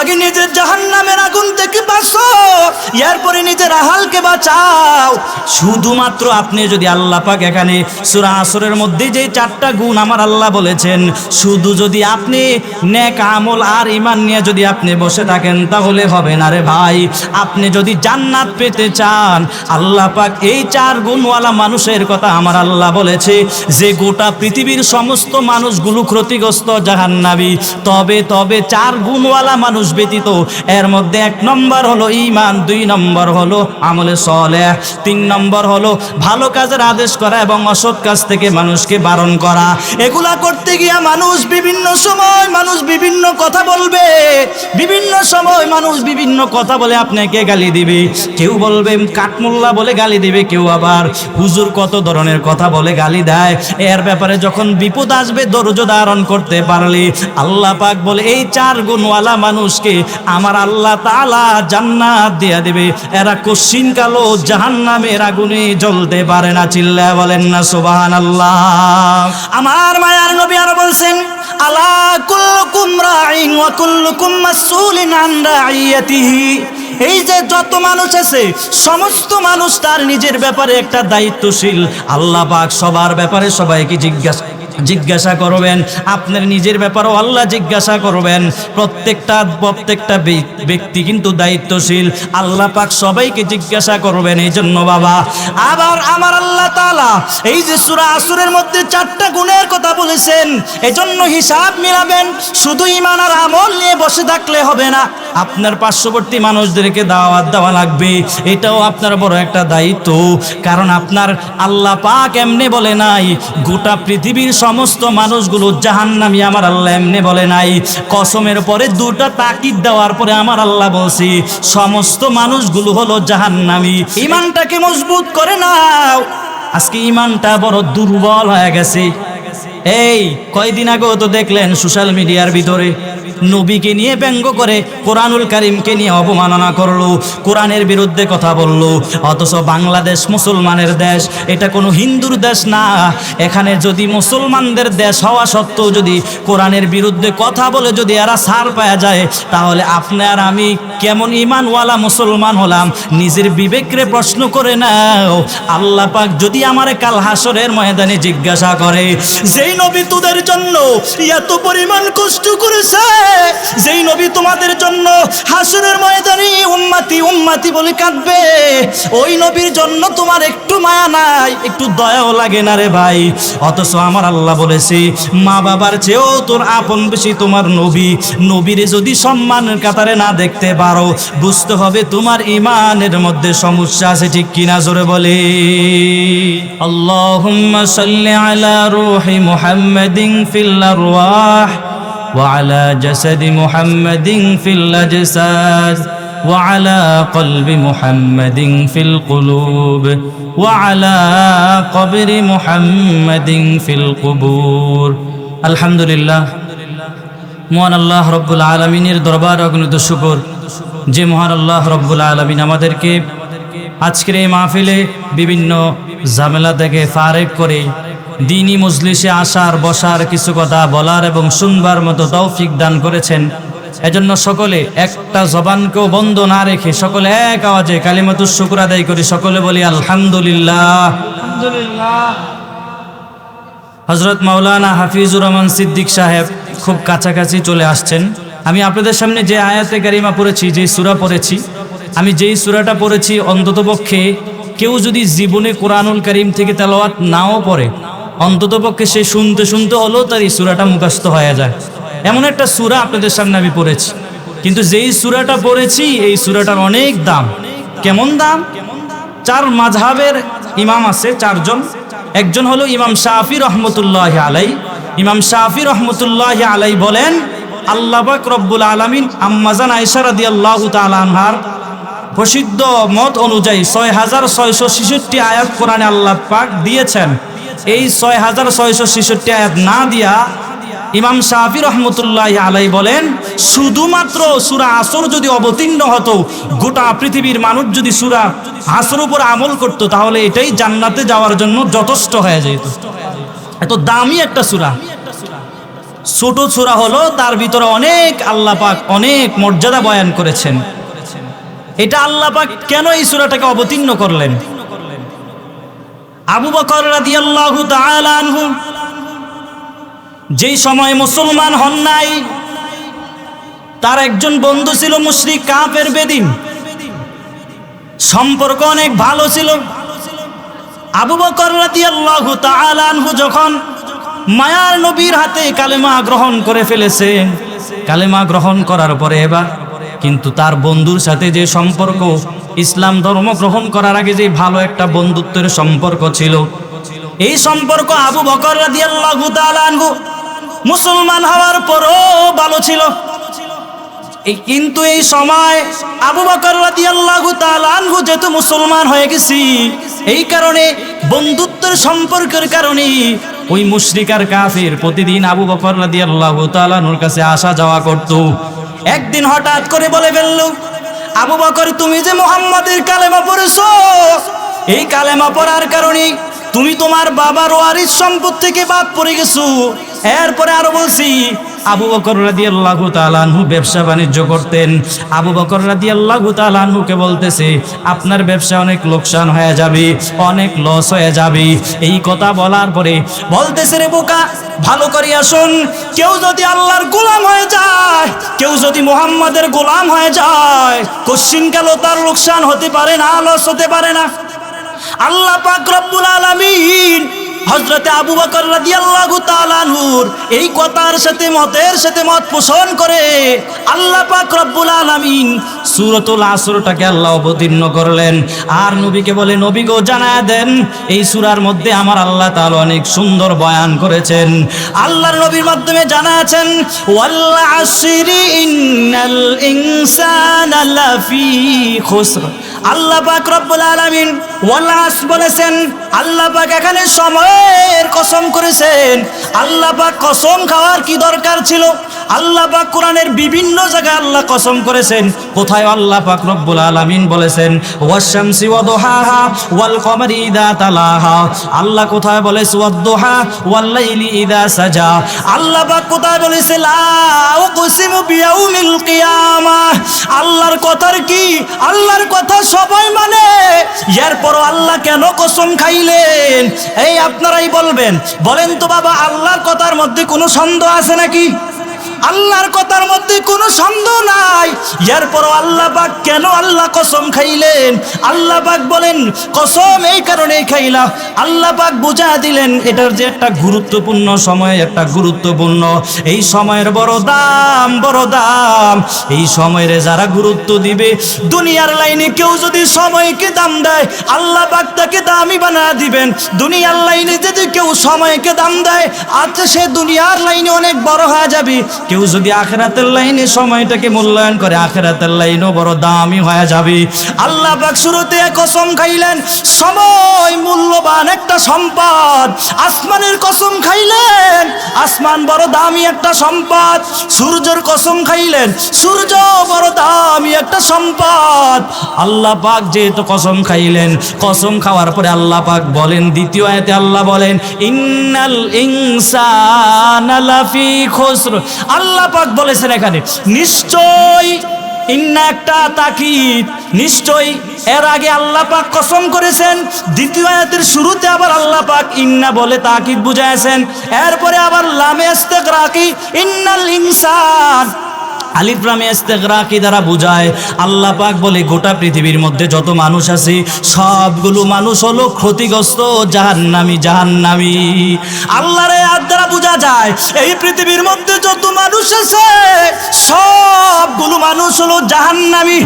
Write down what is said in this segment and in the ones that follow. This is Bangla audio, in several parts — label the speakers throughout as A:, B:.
A: আগে নিজের জাহান্নামের আগুন থেকে বাঁচো, এরপরে নিজের আহালকে বাঁচাও। শুধুমাত্র আপনি যদি আল্লাহ পাক এখানে সুরা আসরের মধ্যে যে চারটা গুণ আমার আল্লাহ বলেছেন, শুধু যদি আপনি নেক আমল আর ইমান নিয়ে যদি আপনি বসে থাকেন, তাহলে হবে না রে ভাই। আপনি যদি জান্নাত পেতে চান, আল্লাহ পাক এই চার গুণওয়ালা মানুষের কথা আমার আল্লাহ বলেছে, যে গোটা পৃথিবীর সমস্ত মানুষগুলো ক্ষতিগ্রস্ত জাহান্নাবি তবে তবে চার গুণওয়ালা মানুষ ব্যতীত। এর মধ্যে এক নম্বর হলো ইমান দুই নম্বর হলো আমলে সলে তিন নম্বর হলো ভালো কাজের আদেশ করা এবং অসৎ কাজ থেকে মানুষকে বারণ করা। এগুলা করতে গিয়া মানুষ বিভিন্ন সময় মানুষ বিভিন্ন কথা বলবে। বিভিন্ন সময় মানুষ বিভিন্ন কথা বলে আপনাকে গালি দিবে। কেউ বলবে, কাঠমোল্লা বলে গালি দিবে, কেউ আবার হুজুর কত ধরনের কথা বলে গালি দেয়। এর ব্যাপারে যখন বিপদ আসবে, ধৈর্য ধারণ করতে পারলে আল্লাহ পাক বলে, এই চার গুণওয়ালা মানুষকে আমার আল্লাহ তালা জান্নাত দিয়া দেবে। এরা কশিন কালো জাহান্নামের আগুনে জ্বলতে পারে না চিল্লা বলেন না সোবাহান আল্লাহ আমার মায়ার নবী আর বলছেন, আলা কুল্লুকুম রাইন ওয়া কুল্লুকুম মাসউলিন আন রাইয়াতিহি। এই যে যত মানুষ আছে, সমস্ত মানুষ তার নিজের ব্যাপারে একটা দায়িত্বশীল। আল্লাহ পাক সবার ব্যাপারে সবাইকে জিজ্ঞাসা জিজ্ঞাসা করবেন, আপনার নিজের ব্যাপারেও আল্লাহ জিজ্ঞাসা করবেন। প্রত্যেকটা প্রত্যেকটা ব্যক্তি কিন্তু দায়িত্বশীল। আল্লাহ পাক সবাইকে জিজ্ঞাসা করবেন, এই জন্য বাবা, আবার আমার আল্লাহ তাআলা, এই যে সূরা আসরের মধ্যে চারটা গুণের কথা বলেছেন, এজন্য হিসাব মিলাবেন, শুধু ইমান আর আমল নিয়ে বসে থাকলে হবে না। আপনার পার্শ্ববর্তী মানুষদেরকে দাওয়াত দেওয়া লাগবে, এটাও আপনার বড় একটা দায়িত্ব। কারণ আপনার আল্লাহ পাক এমনি বলে নাই, গোটা পৃথিবীর সমস্ত মানুষগুলো জাহান্নামি, আমার আল্লাহ এমনি বলে নাই। কসমের পরে দুটা তাকিদ দেওয়ার পরে আমার আল্লাহ বলছি, সমস্ত মানুষগুলো হলো জাহান্নামি। ইমানটাকে মজবুত করে নাও। আজকে ইমানটা বড় দুর্বল হয়ে গেছে। এই কয়দিন আগেও তো দেখলেন সোশ্যাল মিডিয়ার ভিতরে। নবীকে নিয়ে ব্যঙ্গ করে কোরআনুল কারিমকে নিয়ে অবমাননা করল, কোরআনের বিরুদ্ধে কথা বলল। অথচ বাংলাদেশ মুসলমানের দেশ, এটা কোনো হিন্দুর দেশ না। এখানে যদি মুসলমানদের দেশ হওয়া সত্ত্বেও যদি কোরআনের বিরুদ্ধে কথা বলে যদি এরা সার পাওয়া যায়, তাহলে আপনি আর আমি কেমন ইমানওয়ালা মুসলমান হলাম? নিজের বিবেকরে প্রশ্ন করে নাও। আল্লাহ পাক যদি আমারে কাল হাসরের ময়দানে জিজ্ঞাসা করে, যেই নবী তোদের জন্য এত পরিমাণ কষ্ট করেছে যেই নবী তোমাদের জন্য হাসুরের ময়দানে উম্মাতি উম্মাতি বলে কাঁদবে, ওই নবীর জন্য তোমার একটু মায়া নাই, একটু দয়াও লাগে না রে ভাই। অথচ আমার আল্লাহ বলেছে, মা বাবার চেয়েও তোর আপন বেশি তোমার নবী। নবীরে যদি সম্মানের কাতারে না দেখতে পারো, বুঝতে হবে তোমার ইমানের মধ্যে সমস্যা আছে ঠিক কিনা, জোরে বলে। আল্লাহুম্মা সাল্লি আলা রূহি মুহাম্মাদিন ফিল আরওয়াহ। وعلى جسد محمد في الأجساد وعلى قلب محمد في القلوب وعلى قبر محمد في القبور الحمد لله মহান আল্লাহ রব্বুল আলমিনের দরবার অগণিত শুকর যে মহান আল্লাহ রব্বুল আলমিন আমাদেরকে আজকের এই মাহফিলে বিভিন্ন ঝামেলা থেকে ফারেক করে দিনী মজলিসে আসার, বসার কিছু কথা বলার এবং শুনবার মতো তৌফিক দান করেছেন। এজন্য সকলে একটা জবানকেও বন্ধ না রেখে সকলে এক আওয়াজে কালিমাতুর শুকুর আদায় করি। সকলে বলি আলহামদুলিল্লাহ। হজরত মাওলানা হাফিজুর রহমান সিদ্দিক সাহেব খুব কাছাকাছি চলে আসছেন। আমি আপনাদের সামনে যে আয়াতে গারিমা পড়েছি, যে সুরা পড়েছি, আমি যেই সুরাটা পড়েছি, অন্ততপক্ষে কেউ যদি জীবনে কোরআনুল করিম থেকে তেলাওয়াত নাও পড়ে অন্ততপক্ষে সে শুনতে শুনতে হলেও তার এই সুরাটা মুখস্থ হয়ে যায়। এমন একটা সুরা আপনাদের সামনে আমি পড়েছি। কিন্তু যেই সুরাটা পড়েছি, এই সুরাটার অনেক দাম। কেমন দাম? চার মাঝহাবের ইমাম আছে, চারজন। একজন হলো ইমাম শাফি রহমতুল্লাহ আলাই। ইমাম শাফি রহমতুল্লাহ আলাই বলেন আল্লাহবাক রব্বুল আলমিন আম্মাজান আয়সা রাদি আল্লাহ তালানহার প্রসিদ্ধ মত অনুযায়ী ছয় হাজার ছয়শো ছেষট্টি আয়াত কোরআনে আল্লাহ পাক দিয়েছেন। এই ছয় হাজার ছয়শো ছেষট্টি আয়াত না দিয়া ইমাম শাহি রহমতুল্লাহ আলাই বলেন, শুধুমাত্র সুরা আসর যদি অবতীর্ণ হতো, গোটা পৃথিবীর মানুষ যদি সুরা আসর উপর আমল করতো, তাহলে এটাই জান্নাতে যাওয়ার জন্য যথেষ্ট হয়ে যেত। এত দামি একটা সুরা। ছোট সূরা হলো, তার ভিতরে অনেক আল্লাহ পাক অনেক মর্যাদা বয়ান করেছেন। এটা আল্লাহ পাক কেন এই সূরাটাকে অবতীর্ণ করলেন? আবু বকর রাদিয়াল্লাহু যেই সময় মুসলমান হন নাই, তার একজন বন্ধু ছিল মুশরিক কাফের বেদিন। সম্পর্ক অনেক ভালো ছিল। আবু বকর যখন মায়ার নবীর হাতে কালেমা গ্রহণ করে ফেলেছে, কালেমা গ্রহণ করার পরে এবার কিন্তু তার বন্ধুর সাথে যে সম্পর্ক ইসলাম ধর্ম গ্রহণ করার আগে যে ভালো একটা বন্ধুত্বের সম্পর্ক ছিল, এই সম্পর্ক আবু বকর মুসলমান হওয়ার পরও ভালো ছিল। কিন্তু এই সময় আবু বকর যেহেতু মুসলমান হয়ে গেছি, এই কারণে বন্ধুত্বের সম্পর্কের কারণে ওই মুশরিকার কাফির প্রতিদিন আবু বকর রাদিয়াল্লাহু তাআলা কাছে আসা যাওয়া করত। একদিন হঠাৎ করে বলে ফেলল আবু বকর, তুমি যে মোহাম্মদের কালেমা পড়েছ, এই কালেমা পড়ার কারণে তুমি তোমার বাবার ওয়ারিস সম্পদ থেকে বাদ পড়ে গেছো। এরপরে আরও বলছি আবু বকর রাদিয়াল্লাহু তাআলা আনহু ব্যবসা বাণিজ্য করতেন। আবু বকর রাদিয়াল্লাহু তাআলা আনহুকে বলতেছে, আপনার ব্যবসা অনেক লোকসান হয়ে যাবে, অনেক লস হয়ে যাবে। এই কথা বলার পরে বলতেছে, রে বোকা, ভালো করিয়া শোন কেউ যদি আল্লাহর গোলাম হয়ে যায়, কেউ যদি মুহাম্মাদের গোলাম হয়ে যায়, কশ্চিন কাল তার লোকসান হতে পারে না লস হতে পারে না। আল্লাহ পাক রব্বুল আলামিন হযরতে আবু বকর রাদিয়াল্লাহু তাআলা আনহুর এই কথার সাথে মতের সাথে মত পোষণ করে আল্লাহ পাক রব্বুল আলামিন সূরাতুল আসরটাকে আল্লাহ অবতীর্ণ করলেন। আর নবীকে বলে, নবী গো, জানায় দেন, এই সূরার মধ্যে আমার আল্লাহ তাআলা অনেক সুন্দর বয়ান করেছেন। আল্লাহর নবীর মাধ্যমে জানাচ্ছেন ওয়াল আসরি ইন্নাল ইনসানা লাফি খুসর। আল্লাহ পাক রব্বুল আলামিন ওয়াল আস বলেছেন আল্লাহ পাক এখানে সময়ের কসম করেছেন। আল্লাহ পাক কসম খাওয়ার কি দরকার ছিল? আল্লাহ পাক কোরআনের বিভিন্ন জায়গায় আল্লাহ কসম করেছেন। কোথায় আল্লাহ পাক রব্বুল আলামিন বলেছেন, ওয়াশ-শামসি ওয়া দুহাহা ওয়াল কমারি ইদা তালাহা আল্লাহ কোথায় ওয়াদ-দুহা ওয়াল লাইলি ইদা সাজা আল্লাহ পাক কোথায় বলেছে লা উকসিমু বিয়াউমিল কিয়ামাহ আল্লাহর কথার কি? আল্লাহর কথা সবাই মানে। এরপরও আল্লাহ কেন কসম খাইলেন? এই আপনারাই বলবেন। বলেন তো বাবা, আল্লাহর কথার মধ্যে কোনো সন্দেহ আছে নাকি? আল্লাহর কথার মধ্যে কোনো সন্দেহ নাই। এরপরও আল্লাহ পাক কেন আল্লাহ কসম খাইলেন? আল্লাহ পাক বলেন, কসম এই কারণে খাইলা আল্লাহ পাক বুঝা দিলেন, এটার যে একটা গুরুত্বপূর্ণ সময়, একটা গুরুত্বপূর্ণ। এই সময়ের বড় দাম বড় দাম। এই সময়ের যারা গুরুত্ব দিবে, দুনিয়ার লাইনে কেউ যদি সময়কে দাম দেয়, আল্লাহ পাক তাকে দামি বানা দিবেন। দুনিয়ার লাইনে যদি কেউ সময়কে দাম দেয় আচ্ছা সে দুনিয়ার লাইনে অনেক বড় হয়ে যাবে। কেউ যদি আখেরাতের লাইনে সময়টাকে মূল্যায়ন করে, আখেরাতের লাইনও বড় দামি হয়ে যাবে। আল্লাহ পাক শুরুতে কসম খাইলেন, সময় মূল্যবান একটা সম্পদ। আসমানের কসম খাইলেন, আসমান বড় দামি একটা সম্পদ। সূর্যের কসম খাইলেন, সূর্য বড় দামি একটা সম্পদ। আল্লাহ পাক যেহেতু কসম খাইলেন, কসম খাওয়ার পরে আল্লাহ পাক বলেন, দ্বিতীয় আয়াতে আল্লাহ বলেন, ইন্নাল ইনসানা লাফি খুসর আল্লাহ পাক বলেছেন এখানে, নিশ্চয় ইন্না একটা তাকিদ, নিশ্চয় এর আগে আল্লাহ পাক কসম করেছেন, দ্বিতীয় আয়াতের শুরুতে আবার আল্লাহ পাক ইন্না বলে তাকিদ বুঝাইছেন এরপরে আবার লামে ইস্তেগরাকি, ইন্নাল ইনসান। আলিফ রামে ইস্তেগরাকি দ্বারা বোঝায়? আল্লাহ পাক বলে, গোটা পৃথিবীর মধ্যে যত মানুষ আছে, সবগুলো মানুষ হলো ক্ষতিগ্রস্ত, জাহান্নামি জাহান্নামি। আল্লাহর আর দ্বারা বোঝা যায়, এই পৃথিবীর মধ্যে যত মানুষ আছে, সবগুলো মানুষ হলো জাহান্নামি।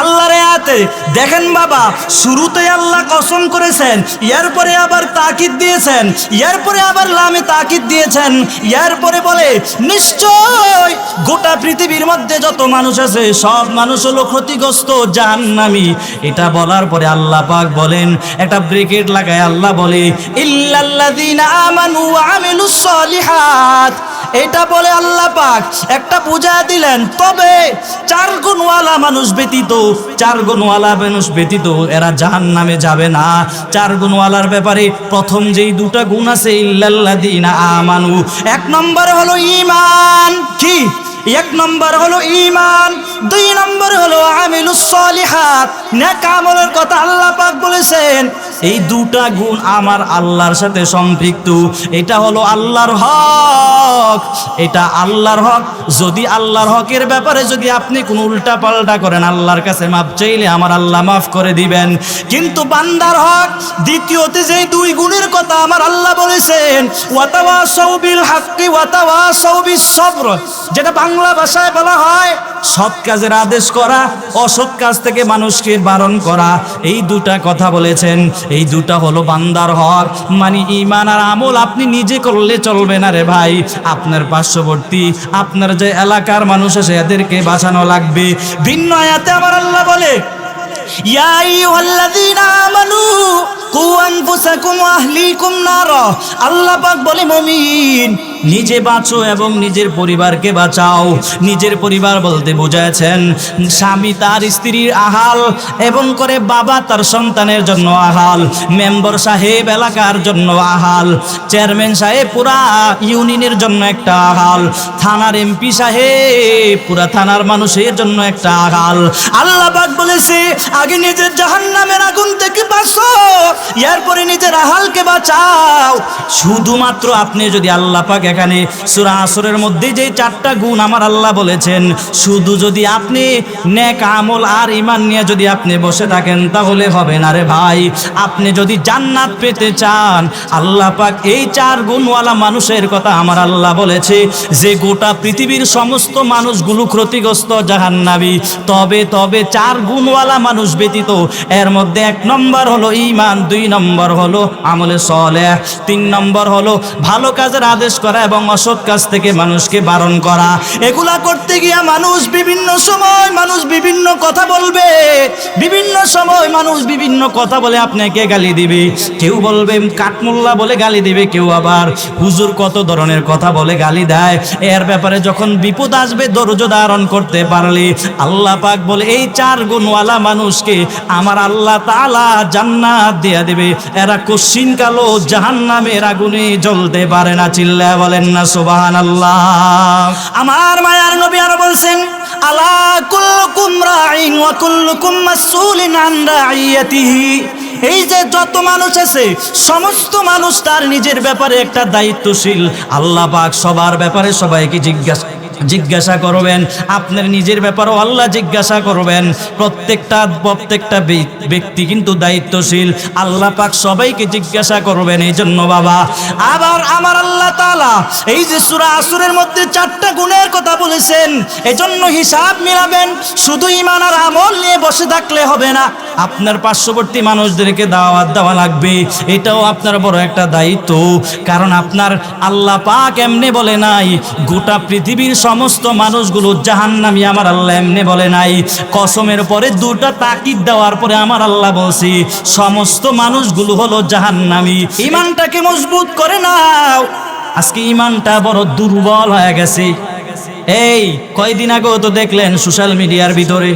A: আল্লাহর আয়াতে দেখেন বাবা, শুরুতে আল্লাহ কসম করেছেন, এরপরে আবার তাকিদ দিয়েছেন, এরপরে আবার লামে তাকিদ দিয়েছেন, এরপরে বলে, নিশ্চয় গোটা পৃথিবীর মধ্যে যত মানুষ আছে, সব মানুষ হলো ক্ষতিগ্রস্ত জাহান্নামি। এটা বলার পরে আল্লাহ পাক বলেন, একটা ব্রেকেট লাগায় আল্লাহ বলে, ইল্লাল্লাযীনা আমানু ওয়া আমিলুস সলিহাত। এটা বলে আল্লাহ পাক, একটা বুঝা দিলেন, তবে চার গুণওয়ালা মানুষ ব্যতীত চার গুণওয়ালা মানুষ ব্যতীত এরা জাহান নামে যাবে না। চার গুণওয়ালার ব্যাপারে প্রথম যেই দুটা গুণ আছে, ইল্লাল্লাযীনা আমানু। এক নম্বর হলো ঈমান। কি? এক নম্বর হলো ঈমান। দুই নম্বর হলো আমিলুস সলিহাত নেক আমলের কথা আল্লাহ পাক বলেছেন এই দুটা গুণ আমার আল্লাহর সাথে সম্পৃক্ত। এটা হলো আল্লাহর হক। এটা আল্লাহর হক। যদি আল্লাহর হকের ব্যাপারে যদি আপনি কোনো উল্টা পাল্টা করেন, আল্লাহর কাছে মাপ চাইলে আমার আল্লাহ মাফ করে দিবেন। কিন্তু বান্দার হক, দ্বিতীয়তে যে দুই গুণের কথা আমার আল্লাহ বলেছেন, ওয়াতাওয়াসাউ বিল হাক্কি, ওয়াতাওয়াসাউ বিস সবর, যেটা বাংলা ভাষায় বলা হয় সৎ কাজের আদেশ করা, অসৎ কাজ থেকে মানুষকে বারণ করা। এই দুটা কথা বলেছেন। এই দুটা হলো বান্দার হক। মানে ইমান আর আমল আপনি নিজে করলে চলবে না রে ভাই। আপনার পার্শ্ববর্তী, আপনার যে এলাকার মানুষ আছে, এদেরকে বাঁচানো লাগবে। ভিন্ন আয়াতে আমার আল্লাহ বলে পাক বলে, মুমিন নিজে বাঁচো এবং নিজের পরিবারকে বাঁচাও। নিজের পরিবার বলতে বোঝাচ্ছেন স্বামী তার স্ত্রীর আহাল এবং করে বাবা তার সন্তানের জন্য আহাল, মেম্বার সাহেব এলাকার জন্য আহাল, চেয়ারম্যান সাহেব পুরা ইউনিয়নের জন্য একটা আহাল, থানার এমপি সাহেব পুরা থানার মানুষের জন্য একটা আহাল। আল্লাহ পাক বলেছে, আগে নিজের জাহান্নামের আগুন থেকে বাঁচো, এরপরে নিজের আহালকে বাঁচাও। শুধুমাত্র আপনি যদি আল্লাহ পাক এখানে সুরা আসরের মধ্যে যে চারটা গুণ আমার আল্লাহ বলেছেন, শুধু যদি আপনি নেক আমল আর ইমান নিয়ে যদি আপনি বসে থাকেন, তাহলে হবে না রে ভাই। আপনি যদি জান্নাত পেতে চান, আল্লাহ পাক এই চার গুণওয়ালা মানুষের কথা আমার আল্লাহ বলেছে, যে গোটা পৃথিবীর সমস্ত মানুষগুলো ক্ষতিগ্রস্ত জাহান্নাবী তবে তবে চার গুণওয়ালা মানুষ ব্যতীত, এর মধ্যে এক নম্বর হলো ইমান দুই নম্বর হলো আমলে সলেহ, তিন নম্বর হলো ভালো কাজের আদেশ করা এবং অসৎ কাজ থেকে মানুষকে বারণ করা। এগুলা করতে গিয়া মানুষ বিভিন্ন সময় মানুষ বিভিন্ন কথা বলবে। বিভিন্ন সময় মানুষ বিভিন্ন কথা বলে আপনাকে গালি দিবে। কেউ বলবে, কাঠমোল্লা বলে গালি দিবে, কেউ আবার হুজুর কত ধরনের কথা বলে গালি দেয়। এর ব্যাপারে যখন বিপদ আসবে, ধৈর্য ধারণ করতে পারলে আল্লাহ পাক বলে, এই চার গুণওয়ালা মানুষকে আমার আল্লাহ তাআলা জান্নাত দিয়ে দেবে। এরা কশিন কালো জাহান্নামের আগুনে জ্বলতে পারে না চিল্লা বলেন না, সুবহানাল্লাহ। আমার মায়ার নবী আর বলছেন, আলা কুল্লুকুম রাইন ওয়া কুল্লুকুম মাসউলিন আন রাইয়াতিহি। এই যে যত মানুষ আছে, সমস্ত মানুষ তার নিজের ব্যাপারে একটা দায়িত্বশীল। আল্লাহ পাক সবার ব্যাপারে সবাইকে জিজ্ঞাসা জিজ্ঞাসা করবেন, আপনার নিজের ব্যাপারেও আল্লাহ জিজ্ঞাসা করবেন। প্রত্যেকটা প্রত্যেকটা ব্যক- ব্যক্তি কিন্তু দায়িত্বশীল। আল্লাহ পাক সবাইকে জিজ্ঞাসা করবেন এই জন্য বাবা, আবার আমার আল্লাহ তাআলা এই যে সূরা আসরের মধ্যে চারটা গুণের কথা বলেছেন, এজন্য হিসাব মিলাবেন, শুধু ইমান আর আমল নিয়ে বসে থাকলে হবে না। আপনার পার্শ্ববর্তী মানুষদেরকে দাওয়াত দেওয়া লাগবে। এটাও আপনার বড় একটা দায়িত্ব। কারণ আপনার আল্লাহ পাক এমনি বলে নাই, গোটা পৃথিবীর সমস্ত মানুষগুলো জাহান্নামি আমার আল্লাহ এমনি বলে নাই। কসমের পরে দুটা তাকিদ দেওয়ার পরে আমার আল্লাহ বলছি, সমস্ত মানুষগুলো হলো জাহান্নামি। ইমানটাকে মজবুত করে নাও। আজকে ইমানটা বড় দুর্বল হয়ে গেছে। এই, কয়দিন আগেও তো দেখলেন সোশ্যাল মিডিয়ার ভিতরে।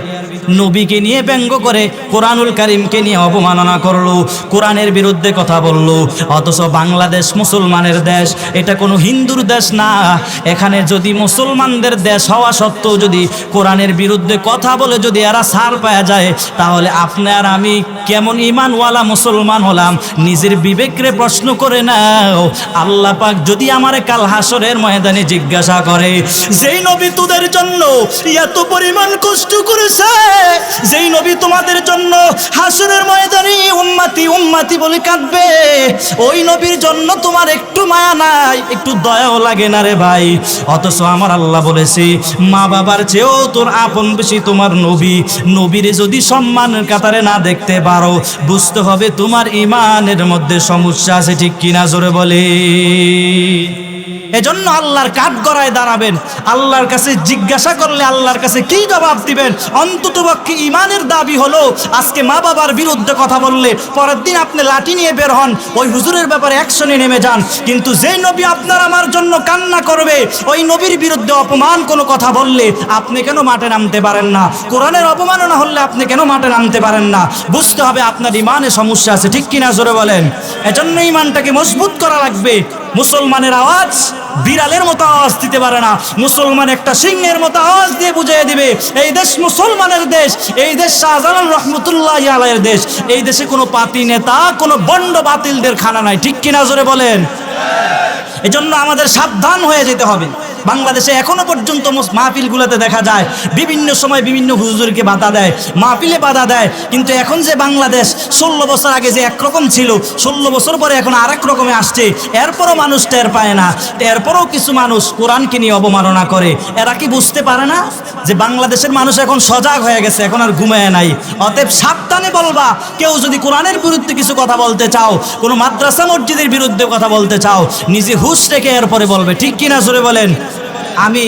A: নবীকে নিয়ে ব্যঙ্গ করে কোরআনুল করিমকে নিয়ে অবমাননা করল, কোরআনের বিরুদ্ধে কথা বলল। অথচ বাংলাদেশ মুসলমানের দেশ, এটা কোনো হিন্দুর দেশ না। এখানে যদি মুসলমানদের দেশ হওয়া সত্ত্বেও যদি কোরআনের বিরুদ্ধে কথা বলে যদি এরা সার পাওয়া যায়, তাহলে আপনার আমি কেমন ইমানওয়ালা মুসলমান হলাম, নিজের বিবেকরে প্রশ্ন করে নাও, আল্লাহ পাক যদি আমারে কাল হাসরের ময়দানে জিজ্ঞাসা করে, যেই নবী তোদের জন্য এত পরিমাণ কষ্ট করেছে, যেই নবী তোমাদের জন্য হাসরের ময়দানে উম্মাতি উম্মাতি বলে কাঁদবে, ওই নবীর জন্য তোমার একটু মায়া নাই, একটু দয়াও লাগে না রে ভাই। অথচ আমার আল্লাহ বলেছে, মা বাবার চেয়েও তোর আপন বেশি তোমার নবী। নবীরে যদি সম্মানের কাতারে না দেখতে পারো বুঝতে হবে তোমার ইমানের মধ্যে সমস্যা আছে ঠিক কিনা জোরে বলে। এজন্য আল্লাহর কাঠ গড়ায় দাঁড়াবেন। আল্লাহর কাছে জিজ্ঞাসা করলে আল্লাহর কাছে কি জবাব দিবেন? অন্তত পক্ষে ইমানের দাবি হলো, আজকে মা বাবার বিরুদ্ধে কথা বললে, পরের দিন আপনি লাঠি নিয়ে বের হন, ওই হুজুরের ব্যাপারে অ্যাকশনে নেমে যান। কিন্তু যেই নবী আপনার আমার জন্য কান্না করবে, ওই নবীর বিরুদ্ধে অপমান কোনো কথা বললে আপনি কেন মাঠে নামতে পারেন না? কোরআনের অপমাননা হলে আপনি কেন মাঠে নামতে পারেন না? বুঝতে হবে আপনার ইমানে সমস্যা আছে, ঠিক কিনা জোরে বলেন? এজন্য ইমানটাকে মজবুত করা লাগবে। মুসলমানের আওয়াজ বিড়ালের মতো আওয়াজ দিতে পারে না। মুসলমান একটা সিংহের মতো আওয়াজ দিয়ে বুঝিয়ে দিবে, এই দেশ মুসলমানের দেশ, এই দেশ শাহজালাল রহমতুল্লাহ আলাইয়ের দেশ। এই দেশে কোনো পাতি নেতা, কোনো বন্ড বাতিলদের খানা নাই। ঠিক কিনা জোরে বলেন? এজন্য আমাদের সাবধান হয়ে যেতে হবে। বাংলাদেশে এখনও পর্যন্ত মাহফিলগুলোতে দেখা যায়, বিভিন্ন সময় বিভিন্ন হুজুরকে বাধা দেয়, মাহফিলে বাধা দেয়। কিন্তু এখন যে বাংলাদেশ, ষোলো বছর আগে যে একরকম ছিল, ষোলো বছর পরে এখন আরেক রকমে আসছে। এরপরও মানুষ টের পায় না, এরপরও কিছু মানুষ কোরআনকে নিয়ে অবমাননা করে। এরা কি বুঝতে পারে না যে বাংলাদেশের মানুষ এখন সজাগ হয়ে গেছে, এখন আর ঘুমায় নাই? অতএব সাবধানে বলবা, কেউ যদি কোরআনের বিরুদ্ধে কিছু কথা বলতে চাও, কোনো মাদ্রাসা মসজিদের বিরুদ্ধে কথা বলতে চাও, নিজে হুশ রেখে এরপরে বলবে। ঠিক কিনা জোরে বলেন? আমি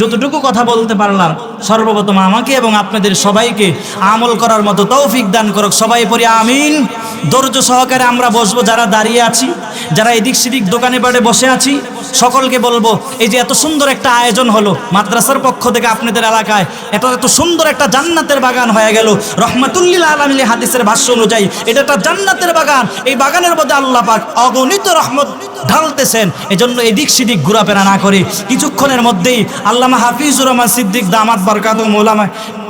A: যতটুকু কথা বলতে পারলাম, সর্বপ্রথম আমাকে এবং আপনাদের সবাইকে আমল করার মতো তৌফিক দান করুক। সবাই পড়ি আমিন। ধৈর্য সহকারে আমরা বসবো যারা দাঁড়িয়ে আছি, যারা এদিক সেদিক দোকানে বাড়ে বসে আছি, সকলকে বলব, এই যে এত সুন্দর একটা আয়োজন হলো মাদ্রাসার পক্ষ থেকে আপনাদের এলাকায়, এত এত সুন্দর একটা জান্নাতের বাগান হয়ে গেল। রহমাতুল্লিল আলমিল হাদিসের ভাষ্য অনুযায়ী, এটা একটা জান্নাতের বাগান। এই বাগানের মধ্যে আল্লাহ পাক অগণিত রহমত ঢালতেছেন। এজন্য এদিক সেদিক ঘোরাফেরা না করে। কিছুক্ষণের মধ্যেই আল্লামা হাফিজুর রহমান সিদ্দিক দামাত বরকাত মৌলামা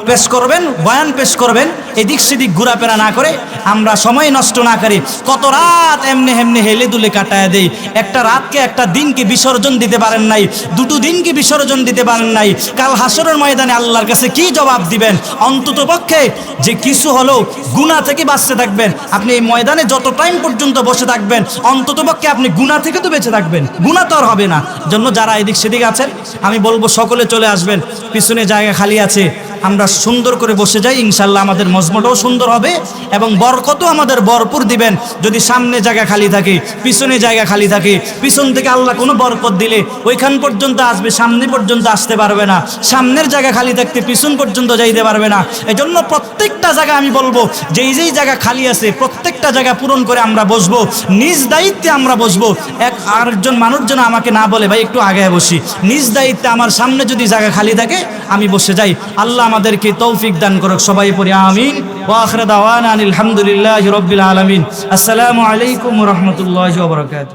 A: পেশ করবেন, বয়ান পেশ করবেন, এদিক সেদিক ঘোরাফেরা না করে আমরা সময় নষ্ট না করি। কত রাত এমনি হেমনি হেলে দুলে কাটায় দেই। একটা রাতকে একটা দিনকে বিসর্জন দিতে পারেন নাই, দুটো দিনকে বিসর্জন দিতে পারেন নাই। কাল হাসরের ময়দানে আল্লাহর কাছে কি জবাব দিবেন? অন্তত পক্ষে যে কিছু হলো গুণা থেকে বাঁচতে থাকবেন। আপনি এই ময়দানে যত টাইম পর্যন্ত বসে থাকবেন, অন্তত পক্ষে আপনি গুণা থেকে তো বেঁচে থাকবেন। গুণা তো আর হবে না। জন্য যারা এদিক সেদিক আছেন, আমি বলব সকলে চলে আসবেন। পিছনে জায়গা খালি আছে। আমরা সুন্দর করে বসে যাই, ইনশাল্লাহ আমাদের মজমটাও সুন্দর হবে এবং বরকতও আমাদের ভরপুর দিবেন। যদি সামনে জায়গা খালি থাকে, পিছনে জায়গা খালি থাকে, পিছন থেকে আল্লাহ কোনো বরকত দিলে ওইখান পর্যন্ত আসবে, সামনে পর্যন্ত আসতে পারবে না। সামনের জায়গা খালি থাকতে পিছন পর্যন্ত যাইতে পারবে না। এজন্য প্রত্যেকটা জায়গা আমি বলব, যেই যেই জায়গা খালি আছে, প্রত্যেকটা জায়গা পূরণ করে আমরা বসবো। নিজ দায়িত্বে আমরা বসবো। এক আরেকজন মানুষ যেন আমাকে না বলে, ভাই, একটু আগে বসি। নিজ দায়িত্বে আমার সামনে যদি জায়গা খালি থাকে, আমি বসে যাই। আল্লাহ আমাদেরকে তৌফিক দান করুক, সবাই পড়ি আমিন। ওয়াখরে দাওয়ান আলহামদুলিল্লাহ রবিল আলমিন। আসসালামু আলাইকুম রহমতুল্লাহ বরকাত